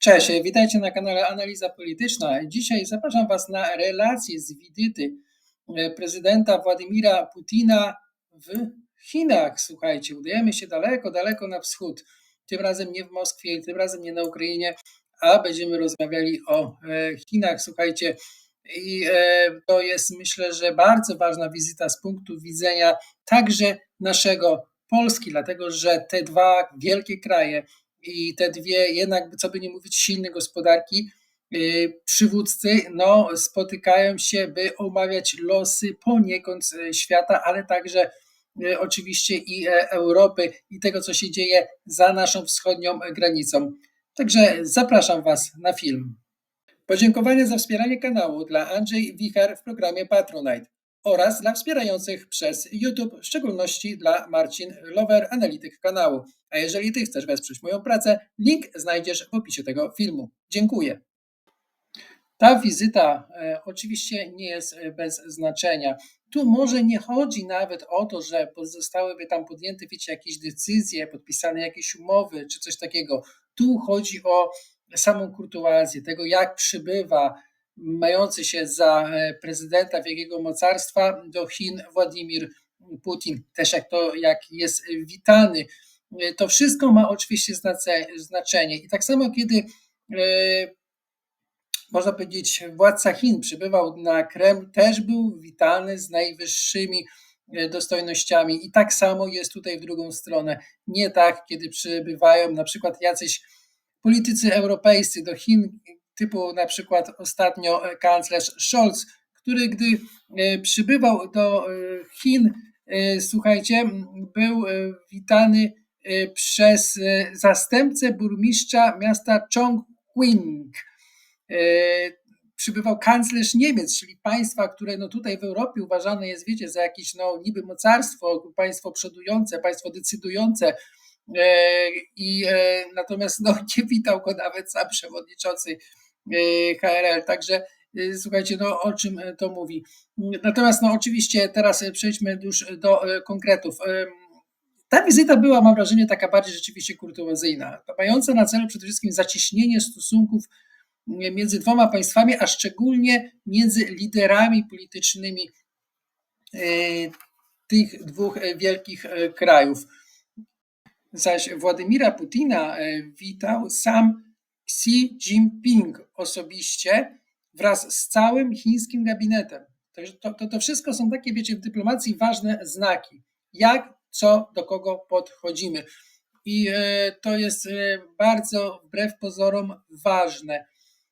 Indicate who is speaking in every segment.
Speaker 1: Cześć, witajcie na kanale Analiza Polityczna. Dzisiaj zapraszam Was na relację z wizyty e, prezydenta Władimira Putina w Chinach. Słuchajcie, udajemy się daleko, daleko na wschód. Tym razem nie w Moskwie, tym razem nie na Ukrainie, a będziemy rozmawiali o e, Chinach. Słuchajcie, i e, to jest myślę, że bardzo ważna wizyta z punktu widzenia także naszego Polski, dlatego że te dwa wielkie kraje, i te dwie, jednak co by nie mówić, silne gospodarki, y, przywódcy no, spotykają się, by omawiać losy poniekąd y, świata, ale także y, oczywiście i e, Europy i tego, co się dzieje za naszą wschodnią granicą. Także zapraszam Was na film. Podziękowania za wspieranie kanału dla Andrzej Wicher w programie Patronite oraz dla wspierających przez YouTube, w szczególności dla Marcin Lover, analityk kanału. A jeżeli Ty chcesz wesprzeć moją pracę, link znajdziesz w opisie tego filmu. Dziękuję. Ta wizyta e, oczywiście nie jest e, bez znaczenia. Tu może nie chodzi nawet o to, że zostałyby tam podjęte, wiecie, jakieś decyzje, podpisane jakieś umowy czy coś takiego. Tu chodzi o samą kurtuazję, tego jak przybywa mający się za e, prezydenta wielkiego mocarstwa do Chin Władimir Putin, też jak to jak jest witany. E, to wszystko ma oczywiście znaczenie. I tak samo, kiedy e, można powiedzieć, władca Chin przybywał na Kreml, też był witany z najwyższymi dostojnościami. I tak samo jest tutaj w drugą stronę. Nie tak, kiedy przybywają na przykład jacyś politycy europejscy do Chin, typu na przykład ostatnio e, kanclerz Scholz, który gdy e, przybywał do e, Chin, słuchajcie, był witany przez zastępcę burmistrza miasta Chongqing. Przybywał kanclerz Niemiec, czyli państwa, które no tutaj w Europie uważane jest, wiecie, za jakieś no niby mocarstwo, państwo przodujące, państwo decydujące, i natomiast no, nie witał go nawet sam przewodniczący E, HRL. Także e, słuchajcie, no o czym to mówi. Natomiast no oczywiście teraz przejdźmy już do konkretów. Ta wizyta była, mam wrażenie, taka bardziej rzeczywiście kurtuazyjna, mająca na celu przede wszystkim zacieśnienie stosunków między dwoma państwami, a szczególnie między liderami politycznymi tych dwóch wielkich krajów. Zaś Władimira Putina witał sam Xi Jinping osobiście wraz z całym chińskim gabinetem. Także to, to, to wszystko są takie, wiecie, w dyplomacji ważne znaki. Jak, co, do kogo podchodzimy. I e, to jest e, bardzo wbrew pozorom ważne.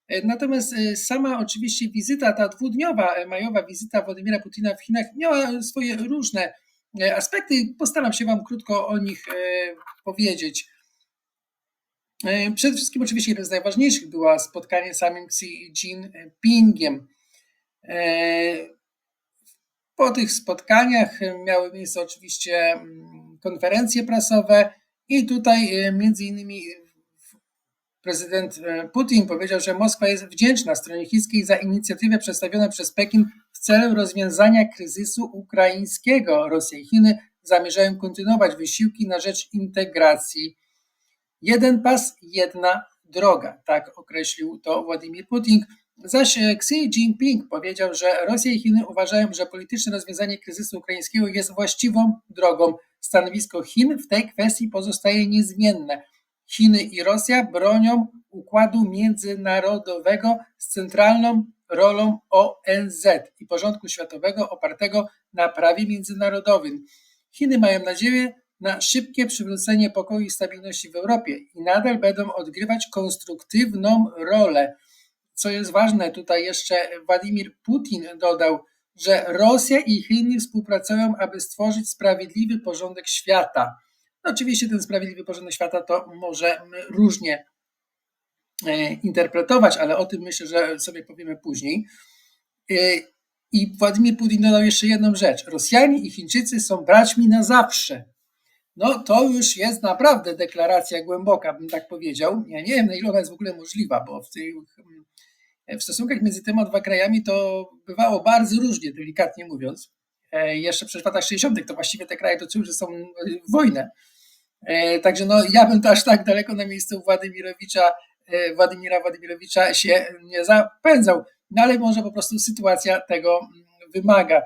Speaker 1: E, natomiast sama oczywiście wizyta, ta dwudniowa, majowa wizyta Władimira Putina w Chinach miała swoje różne aspekty. Postaram się Wam krótko o nich powiedzieć. E, przede wszystkim oczywiście jeden z najważniejszych była spotkanie z samym Xi Jinpingiem. E, po tych spotkaniach miały miejsce oczywiście mm, konferencje prasowe i tutaj e, między innymi prezydent Putin powiedział, że Moskwa jest wdzięczna stronie chińskiej za inicjatywę przedstawioną przez Pekin w celu rozwiązania kryzysu ukraińskiego. Rosja i Chiny zamierzają kontynuować wysiłki na rzecz integracji Jeden pas, jedna droga, tak określił to Władimir Putin. Zaś Xi Jinping powiedział, że Rosja i Chiny uważają, że polityczne rozwiązanie kryzysu ukraińskiego jest właściwą drogą. Stanowisko Chin w tej kwestii pozostaje niezmienne. Chiny i Rosja bronią układu międzynarodowego z centralną rolą ONZ i porządku światowego opartego na prawie międzynarodowym. Chiny mają nadzieję, na szybkie przywrócenie pokoju i stabilności w Europie i nadal będą odgrywać konstruktywną rolę. Co jest ważne, tutaj jeszcze Władimir Putin dodał, że Rosja i Chiny współpracują, aby stworzyć sprawiedliwy porządek świata. No oczywiście ten sprawiedliwy porządek świata to może różnie e, interpretować, ale o tym myślę, że sobie powiemy później. E, I Władimir Putin dodał jeszcze jedną rzecz. Rosjanie i Chińczycy są braćmi na zawsze no to już jest naprawdę deklaracja głęboka, bym tak powiedział. Ja nie wiem, na ile ona jest w ogóle możliwa, bo w, w stosunkach między tymi dwa krajami to bywało bardzo różnie, delikatnie mówiąc. E, jeszcze przed latach 60. to właściwie te kraje toczyły że są w wojnę. E, także no, ja bym to aż tak daleko na miejscu Władymirowicza e, Władimira Władimirowicza się nie zapędzał. No ale może po prostu sytuacja tego wymaga.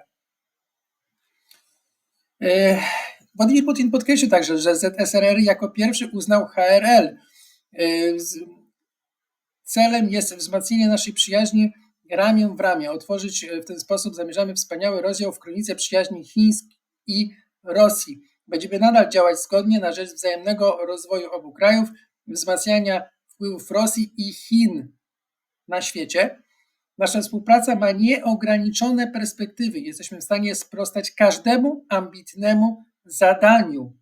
Speaker 1: E, Władimir Putin podkreślił także, że ZSRR jako pierwszy uznał HRL. Celem jest wzmocnienie naszej przyjaźni ramię w ramię. Otworzyć w ten sposób zamierzamy wspaniały rozdział w kronice przyjaźni chińskiej i Rosji. Będziemy nadal działać zgodnie na rzecz wzajemnego rozwoju obu krajów, wzmacniania wpływów Rosji i Chin na świecie. Nasza współpraca ma nieograniczone perspektywy. Jesteśmy w stanie sprostać każdemu ambitnemu zadaniu.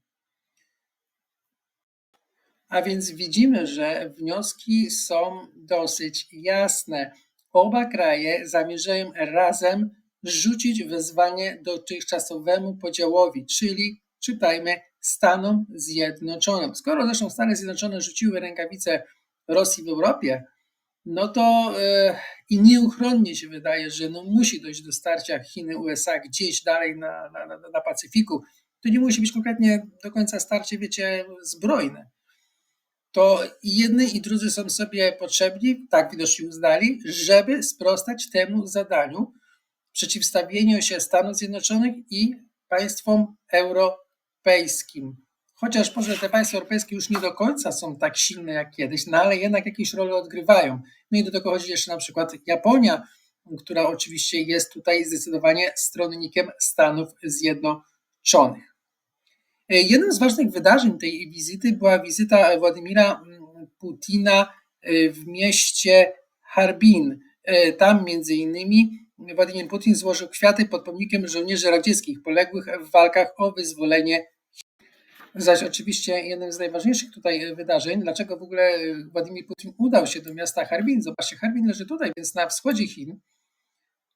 Speaker 1: A więc widzimy, że wnioski są dosyć jasne. Oba kraje zamierzają razem rzucić wezwanie dotychczasowemu podziałowi, czyli czytajmy Stanom Zjednoczonym. Skoro zresztą Stany Zjednoczone rzuciły rękawice Rosji w Europie, no to yy, i nieuchronnie się wydaje, że no musi dojść do starcia Chiny-USA gdzieś dalej na, na, na Pacyfiku. To nie musi być konkretnie do końca starcie, wiecie, zbrojne. To jedni i drudzy są sobie potrzebni, tak widocznie uznali, żeby sprostać temu zadaniu, przeciwstawieniu się Stanów Zjednoczonych i państwom europejskim. Chociaż może te państwa europejskie już nie do końca są tak silne jak kiedyś, no ale jednak jakieś role odgrywają. No i do tego chodzi jeszcze na przykład Japonia, która oczywiście jest tutaj zdecydowanie stronnikiem Stanów Zjednoczonych. Jednym z ważnych wydarzeń tej wizyty była wizyta Władimira Putina w mieście Harbin. Tam między innymi Władimir Putin złożył kwiaty pod pomnikiem żołnierzy radzieckich poległych w walkach o wyzwolenie. Zaś oczywiście jednym z najważniejszych tutaj wydarzeń, dlaczego w ogóle Władimir Putin udał się do miasta Harbin. Zobaczcie, Harbin leży tutaj, więc na wschodzie Chin,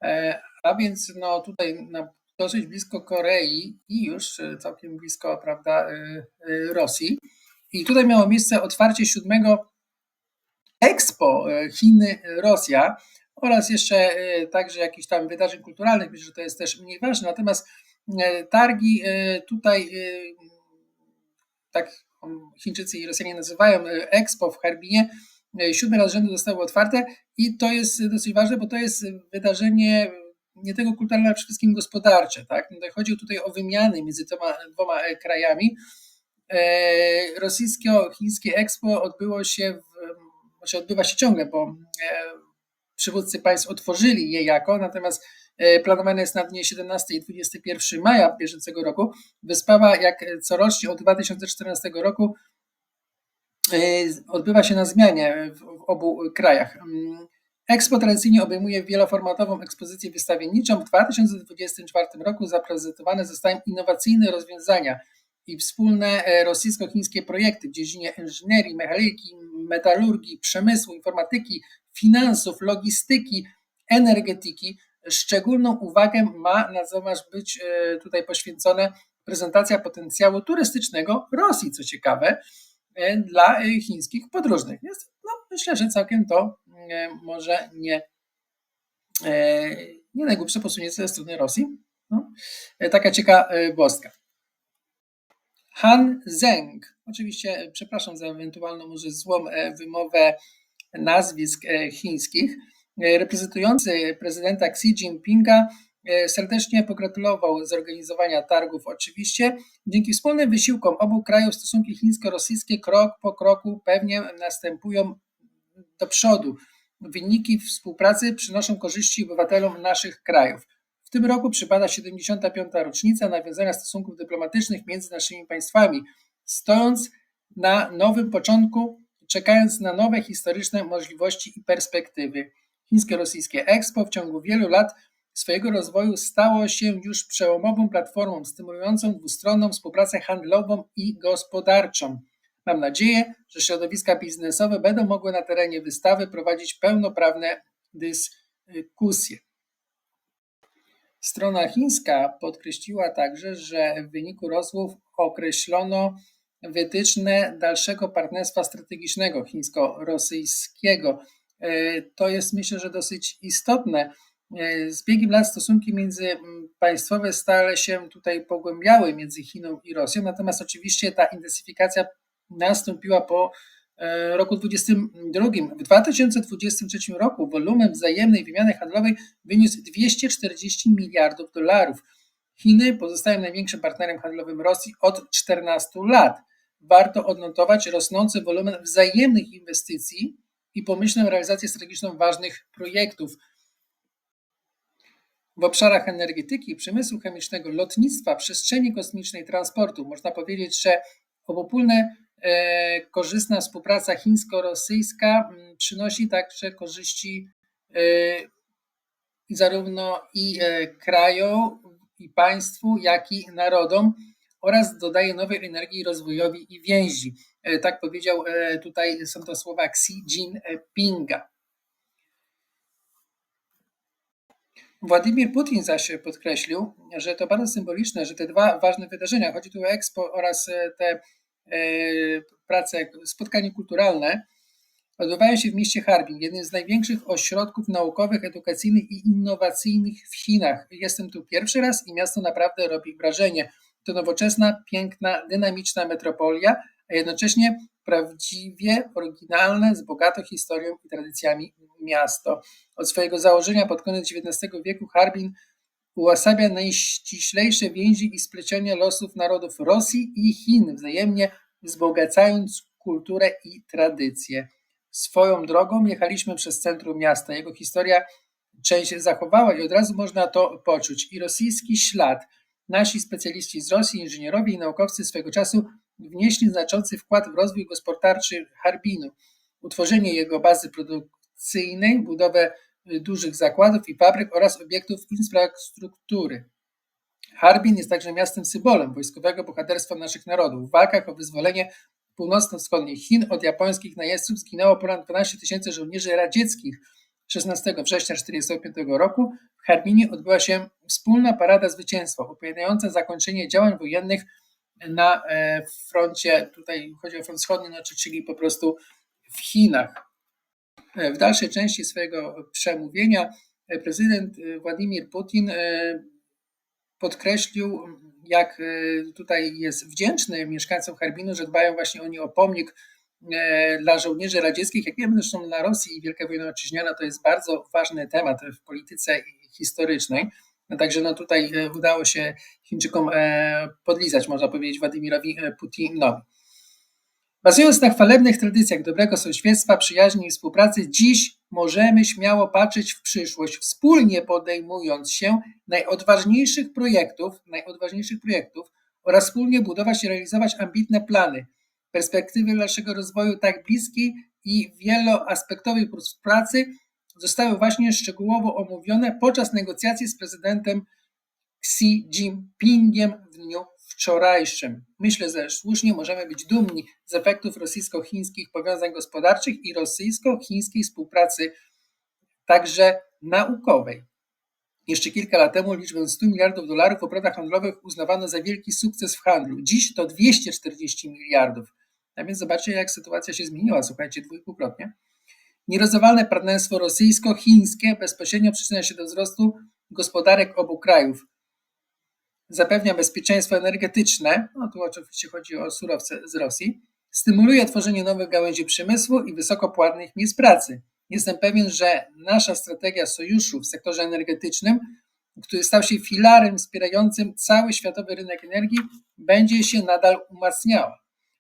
Speaker 1: e, a więc no tutaj na dosyć blisko Korei i już całkiem blisko, prawda, e, e, Rosji. I tutaj miało miejsce otwarcie siódmego Expo Chiny-Rosja oraz jeszcze także jakichś tam wydarzeń kulturalnych, myślę, że to jest też mniej ważne. Natomiast targi tutaj, tak Chińczycy i Rosjanie nazywają Expo w Harbinie, siódmy raz rzędu zostały otwarte i to jest dosyć ważne, bo to jest wydarzenie nie tego kulturalne, ale przede wszystkim gospodarcze. Tak? No chodzi tutaj o wymiany między tyma dwoma krajami. Rosyjsko-chińskie Expo odbyło się, w, znaczy odbywa się ciągle, bo przywódcy państw otworzyli je jako, natomiast e, planowane jest na dnie 17 i 21 maja bieżącego roku. Wyspawa, jak corocznie od 2014 roku, e, odbywa się na zmianie w obu krajach. Expo tradycyjnie obejmuje wieloformatową ekspozycję wystawienniczą. W 2024 roku zaprezentowane zostają innowacyjne rozwiązania i wspólne e, rosyjsko-chińskie projekty w dziedzinie inżynierii, mechaniki, metalurgii, przemysłu, informatyki, finansów, logistyki, energetyki. Szczególną uwagę ma na zobacz być e, tutaj poświęcona prezentacja potencjału turystycznego Rosji, co ciekawe, e, dla chińskich podróżnych. Więc no, myślę, że całkiem to może nie, nie najgłupsze posunięcie ze strony Rosji. No, taka ciekawostka. Han Zeng, oczywiście przepraszam za ewentualną może złą wymowę nazwisk e, chińskich, e, reprezentujący prezydenta Xi Jinpinga e, serdecznie pogratulował zorganizowania targów. Oczywiście dzięki wspólnym wysiłkom obu krajów stosunki chińsko-rosyjskie krok po kroku pewnie następują do przodu. Wyniki współpracy przynoszą korzyści obywatelom naszych krajów. W tym roku przypada 75. rocznica nawiązania stosunków dyplomatycznych między naszymi państwami. Stojąc na nowym początku czekając na nowe historyczne możliwości i perspektywy. Chińsko-rosyjskie Expo w ciągu wielu lat swojego rozwoju stało się już przełomową platformą stymulującą dwustronną współpracę handlową i gospodarczą. Mam nadzieję, że środowiska biznesowe będą mogły na terenie wystawy prowadzić pełnoprawne dyskusje. Strona chińska podkreśliła także, że w wyniku rozmów określono wytyczne dalszego partnerstwa strategicznego chińsko-rosyjskiego. E, to jest myślę, że dosyć istotne. E, z biegiem lat stosunki międzypaństwowe stale się tutaj pogłębiały między Chiną i Rosją, natomiast oczywiście ta intensyfikacja nastąpiła po e, roku 2022. W 2023 roku wolumen wzajemnej wymiany handlowej wyniósł 240 miliardów dolarów. Chiny pozostają największym partnerem handlowym Rosji od 14 lat. Warto odnotować rosnący wolumen wzajemnych inwestycji i pomyślną realizację strategiczną ważnych projektów w obszarach energetyki, przemysłu chemicznego, lotnictwa, przestrzeni kosmicznej, transportu. Można powiedzieć, że obopólne korzystna współpraca chińsko-rosyjska mm, przynosi także korzyści e, zarówno i e, krajom, i państwu, jak i narodom oraz dodaje nowej energii rozwojowi i więzi. E, tak powiedział e, tutaj, są to słowa Xi Jinpinga. Władimir Putin zaś podkreślił, że to bardzo symboliczne, że te dwa ważne wydarzenia, chodzi tu o Expo oraz e, te prace, spotkanie kulturalne, odbywają się w mieście Harbin, jednym z największych ośrodków naukowych, edukacyjnych i innowacyjnych w Chinach. Jestem tu pierwszy raz i miasto naprawdę robi wrażenie. To nowoczesna, piękna, dynamiczna metropolia, a jednocześnie prawdziwie oryginalne, z bogatą historią i tradycjami miasto. Od swojego założenia pod koniec XIX wieku Harbin uosabia najściślejsze więzi i splecienia losów narodów Rosji i Chin, wzajemnie wzbogacając kulturę i tradycje. Swoją drogą jechaliśmy przez centrum miasta. Jego historia część zachowała i od razu można to poczuć. I rosyjski ślad. Nasi specjaliści z Rosji, inżynierowie i naukowcy swego czasu wnieśli znaczący wkład w rozwój gospodarczy Harbinu, utworzenie jego bazy produkcyjnej, budowę dużych zakładów i fabryk oraz obiektów infrastruktury. Harbin jest także miastem symbolem wojskowego bohaterstwa naszych narodów. W walkach o wyzwolenie północno-wschodnich Chin od japońskich najeźdźców zginęło ponad 12 tysięcy żołnierzy radzieckich. 16 września 1945 roku w Harbinie odbyła się wspólna parada zwycięstwa, upamiętniająca zakończenie działań wojennych na e, froncie, tutaj chodzi o front wschodni, znaczy, czyli po prostu w Chinach. E, w dalszej części swojego przemówienia e, prezydent Władimir Putin podkreślił jak e, tutaj jest wdzięczny mieszkańcom Harbinu, że dbają właśnie oni o pomnik e, dla żołnierzy radzieckich. Jak wiemy zresztą dla Rosji i Wielka Wojna Otczyźniana to jest bardzo ważny temat w polityce historycznej. No także no tutaj e, udało się Chińczykom podlizać, można powiedzieć, Władimirowi Putinowi. Bazując na chwalebnych tradycjach dobrego sąsiedztwa, przyjaźni i współpracy, dziś możemy śmiało patrzeć w przyszłość, wspólnie podejmując się najodważniejszych projektów, najodważniejszych projektów oraz wspólnie budować i realizować ambitne plany, perspektywy dalszego rozwoju tak bliskiej i wieloaspektowej współpracy zostały właśnie szczegółowo omówione podczas negocjacji z prezydentem Xi Jinpingiem w dniu wczorajszym. Myślę, że słusznie możemy być dumni z efektów rosyjsko-chińskich powiązań gospodarczych i rosyjsko-chińskiej współpracy, także naukowej. Jeszcze kilka lat temu liczbę 100 miliardów dolarów w obrotach handlowych uznawano za wielki sukces w handlu. Dziś to 240 miliardów. A więc zobaczcie, jak sytuacja się zmieniła, słuchajcie, dwójpółkrotnie. Nierozerwalne partnerstwo rosyjsko-chińskie bezpośrednio przyczynia się do wzrostu gospodarek obu krajów zapewnia bezpieczeństwo energetyczne, no tu oczywiście chodzi o surowce z Rosji, stymuluje tworzenie nowych gałęzi przemysłu i wysokopłatnych miejsc pracy. Jestem pewien, że nasza strategia sojuszu w sektorze energetycznym, który stał się filarem wspierającym cały światowy rynek energii, będzie się nadal umacniała.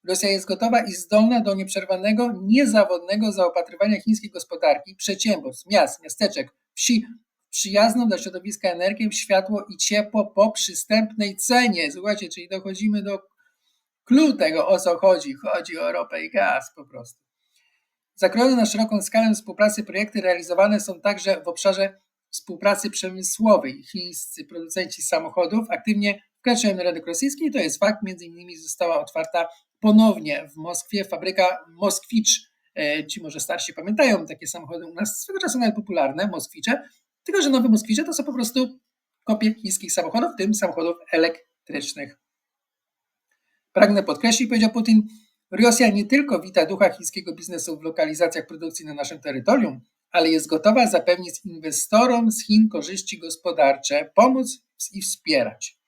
Speaker 1: Rosja jest gotowa i zdolna do nieprzerwanego, niezawodnego zaopatrywania chińskiej gospodarki, przedsiębiorstw, miast, miasteczek, wsi przyjazną dla środowiska energię, światło i ciepło po przystępnej cenie. Słuchajcie, czyli dochodzimy do clue tego, o co chodzi. Chodzi o ropę i gaz po prostu. Zakrojone na szeroką skalę współpracy projekty realizowane są także w obszarze współpracy przemysłowej. Chińscy producenci samochodów aktywnie wkraczają na rynek rosyjski i to jest fakt. Między innymi została otwarta ponownie w Moskwie fabryka Moskwicz. E, ci może starsi pamiętają takie samochody u nas swego czasu nawet popularne, Moskwicze. Tylko, że nowe Moskwicze to są po prostu kopie chińskich samochodów, w tym samochodów elektrycznych. Pragnę podkreślić, powiedział Putin, Rosja nie tylko wita ducha chińskiego biznesu w lokalizacjach produkcji na naszym terytorium, ale jest gotowa zapewnić inwestorom z Chin korzyści gospodarcze, pomóc i wspierać.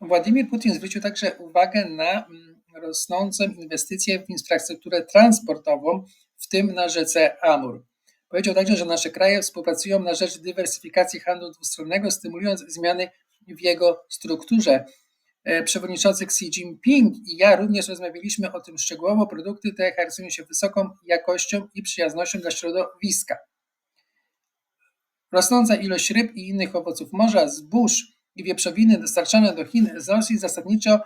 Speaker 1: Władimir Putin zwrócił także uwagę na mm, rosnącą inwestycje w infrastrukturę transportową, w tym na rzece Amur. Powiedział także, że nasze kraje współpracują na rzecz dywersyfikacji handlu dwustronnego, stymulując zmiany w jego strukturze. E, przewodniczący Xi Jinping i ja również rozmawialiśmy o tym szczegółowo. Produkty te charakteryzują się wysoką jakością i przyjaznością dla środowiska. Rosnąca ilość ryb i innych owoców morza, zbóż i wieprzowiny dostarczane do Chin z Rosji zasadniczo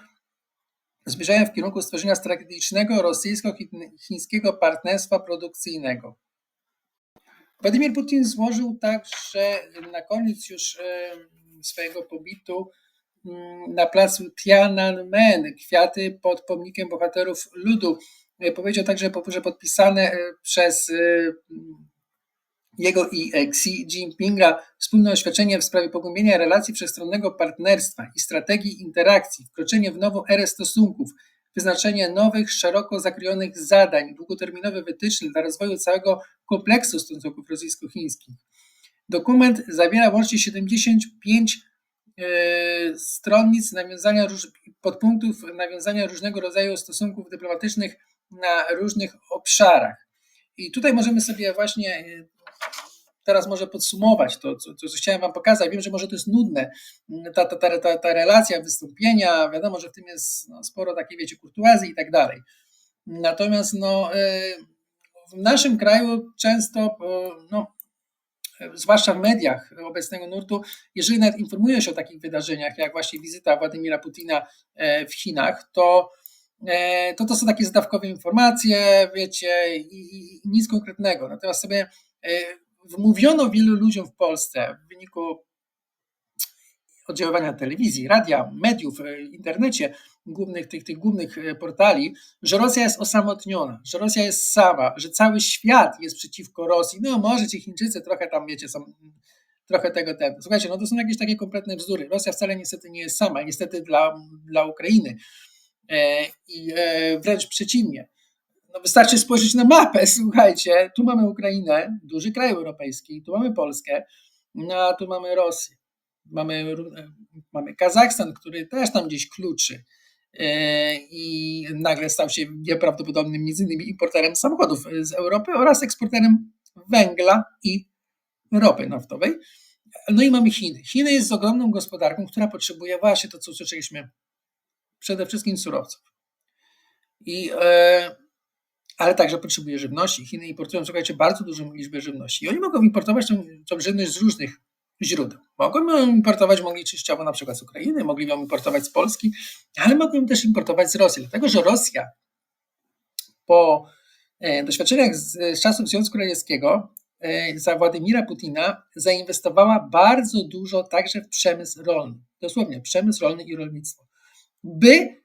Speaker 1: zmierzają w kierunku stworzenia strategicznego rosyjsko-chińskiego partnerstwa produkcyjnego. Władimir Putin złożył także na koniec już e, swojego pobytu mm, na placu Tiananmen kwiaty pod pomnikiem bohaterów ludu. E, powiedział także, że podpisane e, przez jego i Xi Jinpinga wspólne oświadczenie w sprawie pogłębienia relacji wszechstronnego partnerstwa i strategii interakcji, wkroczenie w nową erę stosunków, wyznaczenie nowych, szeroko zakrojonych zadań, długoterminowe wytyczne dla rozwoju całego kompleksu stosunków rosyjsko-chińskich. Dokument zawiera łącznie 75 e, stronnic nawiązania podpunktów nawiązania różnego rodzaju stosunków dyplomatycznych na różnych obszarach. I tutaj możemy sobie właśnie e, teraz może podsumować to, co, co chciałem Wam pokazać. Wiem, że może to jest nudne, ta, ta, ta, ta, ta relacja, wystąpienia, wiadomo, że w tym jest no, sporo takiej, wiecie, kurtuazji i tak dalej. Natomiast no, e, w naszym kraju często, e, no, zwłaszcza w mediach obecnego nurtu, jeżeli nawet informuje się o takich wydarzeniach, jak właśnie wizyta Władimira Putina e, w Chinach, to to, to są takie zdawkowe informacje, wiecie, i, i nic konkretnego. Natomiast sobie wmówiono wielu ludziom w Polsce w wyniku oddziaływania telewizji, radia, mediów, e, internecie, głównych, tych, tych głównych e, portali, że Rosja jest osamotniona, że Rosja jest sama, że cały świat jest przeciwko Rosji. No może ci Chińczycy trochę tam, wiecie, są trochę tego, tego. Słuchajcie, no to są jakieś takie kompletne bzdury. Rosja wcale niestety nie jest sama, niestety dla, dla Ukrainy. E, I wręcz przeciwnie. No wystarczy spojrzeć na mapę, słuchajcie, tu mamy Ukrainę, duży kraj europejski, tu mamy Polskę, no a tu mamy Rosję. Mamy, mamy Kazachstan, który też tam gdzieś kluczy e, i nagle stał się nieprawdopodobnym między innymi importerem samochodów z Europy oraz eksporterem węgla i ropy naftowej. No i mamy Chiny. Chiny jest ogromną gospodarką, która potrzebuje właśnie to, co usłyszeliśmy, przede wszystkim surowców. I e, ale także potrzebuje żywności. Chiny importują, słuchajcie, bardzo dużą liczbę żywności i oni mogą importować tą, tą żywność z różnych źródeł. Mogą ją importować, mogli częściowo na przykład z Ukrainy, mogli ją importować z Polski, ale mogą ją też importować z Rosji, dlatego że Rosja po e, doświadczeniach z, z czasów Związku Radzieckiego e, za Władimira Putina zainwestowała bardzo dużo także w przemysł rolny. Dosłownie przemysł rolny i rolnictwo. By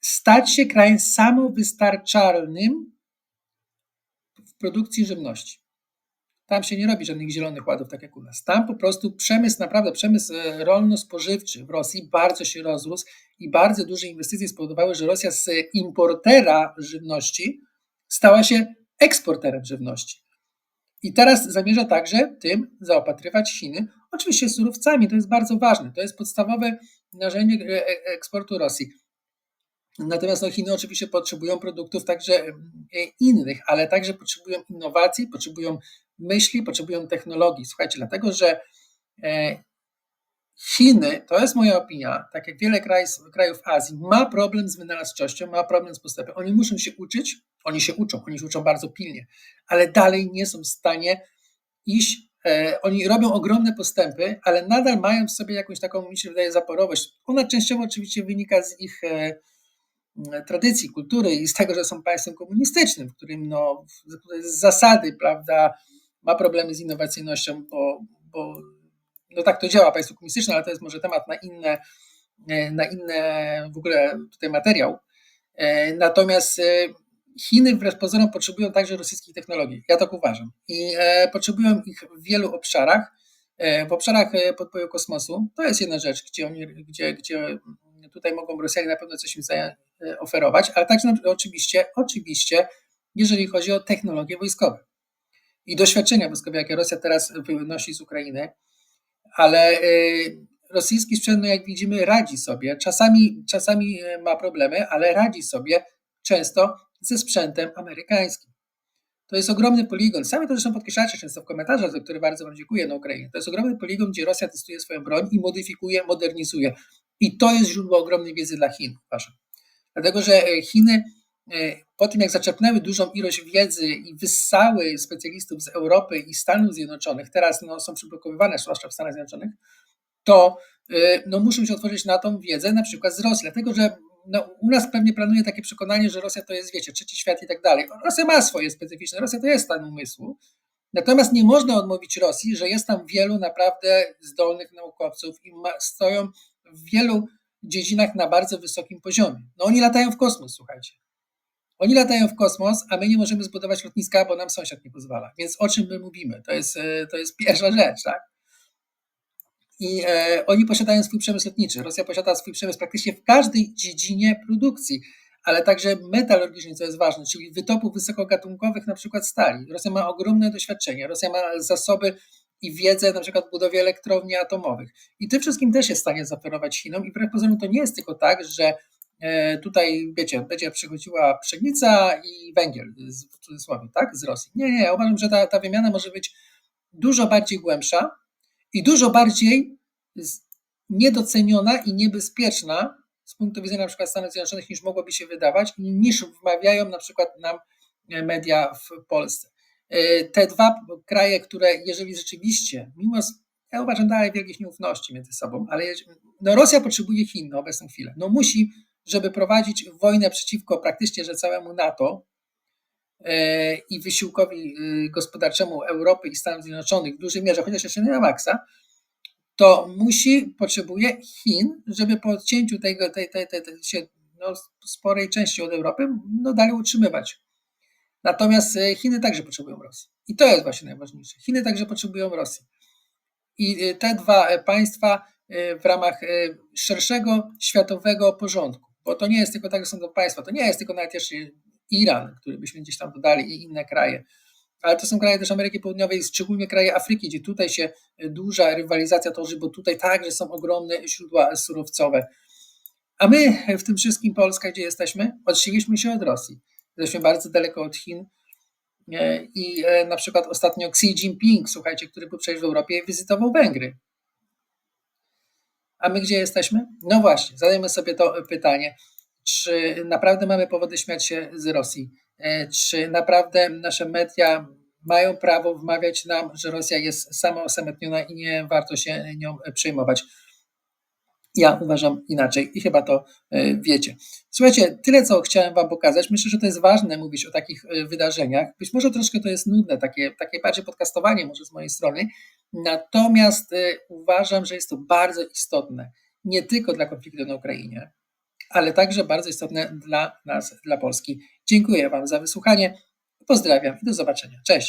Speaker 1: stać się krajem samowystarczalnym produkcji żywności. Tam się nie robi żadnych zielonych ładów, tak jak u nas. Tam po prostu przemysł, naprawdę przemysł e, rolno-spożywczy w Rosji bardzo się rozrósł i bardzo duże inwestycje spowodowały, że Rosja z importera żywności stała się eksporterem żywności. I teraz zamierza także tym zaopatrywać Chiny, oczywiście surowcami, to jest bardzo ważne, to jest podstawowe narzędzie e, e, eksportu Rosji. Natomiast no, Chiny oczywiście potrzebują produktów także e, innych, ale także potrzebują innowacji, potrzebują myśli, potrzebują technologii. Słuchajcie, dlatego że e, Chiny, to jest moja opinia, tak jak wiele krajów, krajów Azji, ma problem z wynalazczością, ma problem z postępem. Oni muszą się uczyć, oni się uczą, oni się uczą bardzo pilnie, ale dalej nie są w stanie iść. E, oni robią ogromne postępy, ale nadal mają w sobie jakąś taką, mi się wydaje, zaporowość. Ona częściowo oczywiście wynika z ich tradycji, kultury i z tego, że są państwem komunistycznym, w którym no, z zasady prawda, ma problemy z innowacyjnością, bo, bo no tak to działa państwo komunistyczne, ale to jest może temat na inne, na inne w ogóle tutaj materiał. E, natomiast e, Chiny wbrew pozorom potrzebują także rosyjskich technologii. Ja tak uważam. I e, potrzebują ich w wielu obszarach. W obszarach podboju kosmosu to jest jedna rzecz, gdzie, oni, gdzie, gdzie tutaj mogą Rosjanie na pewno coś im E, oferować, ale także oczywiście, oczywiście, jeżeli chodzi o technologie wojskowe i doświadczenia wojskowe, jakie Rosja teraz wynosi z Ukrainy, ale e, rosyjski sprzęt, no jak widzimy, radzi sobie. Czasami, czasami e, ma problemy, ale radzi sobie często ze sprzętem amerykańskim. To jest ogromny poligon. Sami to zresztą podkreślacie często w komentarzach, za które bardzo Wam dziękuję na Ukrainie. To jest ogromny poligon, gdzie Rosja testuje swoją broń i modyfikuje, modernizuje. I to jest źródło ogromnej wiedzy dla Chin, uważam. Dlatego, że e, Chiny e, po tym, jak zaczerpnęły dużą ilość wiedzy i wyssały specjalistów z Europy i Stanów Zjednoczonych, teraz no, są przyblokowywane, zwłaszcza w Stanach Zjednoczonych, to e, no, muszą się otworzyć na tą wiedzę, na przykład z Rosji. Dlatego, że no, u nas pewnie planuje takie przekonanie, że Rosja to jest, wiecie, trzeci świat i tak dalej. Rosja ma swoje specyficzne, Rosja to jest stan umysłu. Natomiast nie można odmówić Rosji, że jest tam wielu naprawdę zdolnych naukowców i ma, stoją w wielu dziedzinach na bardzo wysokim poziomie. No oni latają w kosmos, słuchajcie. Oni latają w kosmos, a my nie możemy zbudować lotniska, bo nam sąsiad nie pozwala. Więc o czym my mówimy? To jest, e, to jest pierwsza rzecz, tak? I e, oni posiadają swój przemysł lotniczy. Rosja posiada swój przemysł praktycznie w każdej dziedzinie produkcji, ale także metalurgicznej, co jest ważne, czyli wytopów wysokogatunkowych, na przykład stali. Rosja ma ogromne doświadczenie. Rosja ma zasoby i wiedzę na przykład w budowie elektrowni atomowych. I tym wszystkim też jest w stanie zaoferować Chinom. I wbrew pozorom to nie jest tylko tak, że e, tutaj, wiecie, będzie przychodziła pszenica i węgiel, w cudzysłowie, tak, z Rosji. Nie, nie, uważam, że ta, ta wymiana może być dużo bardziej głębsza i dużo bardziej niedoceniona i niebezpieczna z punktu widzenia na przykład Stanów Zjednoczonych niż mogłoby się wydawać, niż wmawiają na przykład nam media w Polsce. E, te dwa kraje, które jeżeli rzeczywiście, mimo, ja uważam dalej wielkich nieufności między sobą, ale no Rosja potrzebuje Chin na obecną chwilę. No musi, żeby prowadzić wojnę przeciwko praktycznie że całemu NATO e, i wysiłkowi e, gospodarczemu Europy i Stanów Zjednoczonych w dużej mierze, chociaż jeszcze nie na maksa, to musi, potrzebuje Chin, żeby po odcięciu tej, tej, tej, tej się, no, sporej części od Europy no, dalej utrzymywać Natomiast e, Chiny także potrzebują Rosji. I to jest właśnie najważniejsze. Chiny także potrzebują Rosji. I e, te dwa e, państwa w ramach szerszego światowego porządku, bo to nie jest tylko tak, że są to państwa, to nie jest tylko nawet jeszcze Iran, który byśmy gdzieś tam dodali i inne kraje, ale to są kraje też Ameryki Południowej, szczególnie kraje Afryki, gdzie tutaj się duża rywalizacja toczy, bo tutaj także są ogromne źródła surowcowe. A my w tym wszystkim Polska, gdzie jesteśmy, odcięliśmy się od Rosji jesteśmy bardzo daleko od Chin. I e, na przykład ostatnio Xi Jinping, słuchajcie, który był przecież w Europie, wizytował Węgry. A my gdzie jesteśmy? No właśnie, zadajmy sobie to pytanie. Czy naprawdę mamy powody śmiać się z Rosji? E, czy naprawdę nasze media mają prawo wmawiać nam, że Rosja jest sama osamotniona i nie warto się nią przejmować? Ja uważam inaczej i chyba to e, wiecie. Słuchajcie, tyle co chciałem Wam pokazać. Myślę, że to jest ważne mówić o takich e, wydarzeniach. Być może troszkę to jest nudne, takie, takie bardziej podcastowanie może z mojej strony. Natomiast e, uważam, że jest to bardzo istotne nie tylko dla konfliktu na Ukrainie, ale także bardzo istotne dla nas, dla Polski. Dziękuję Wam za wysłuchanie. Pozdrawiam i do zobaczenia. Cześć.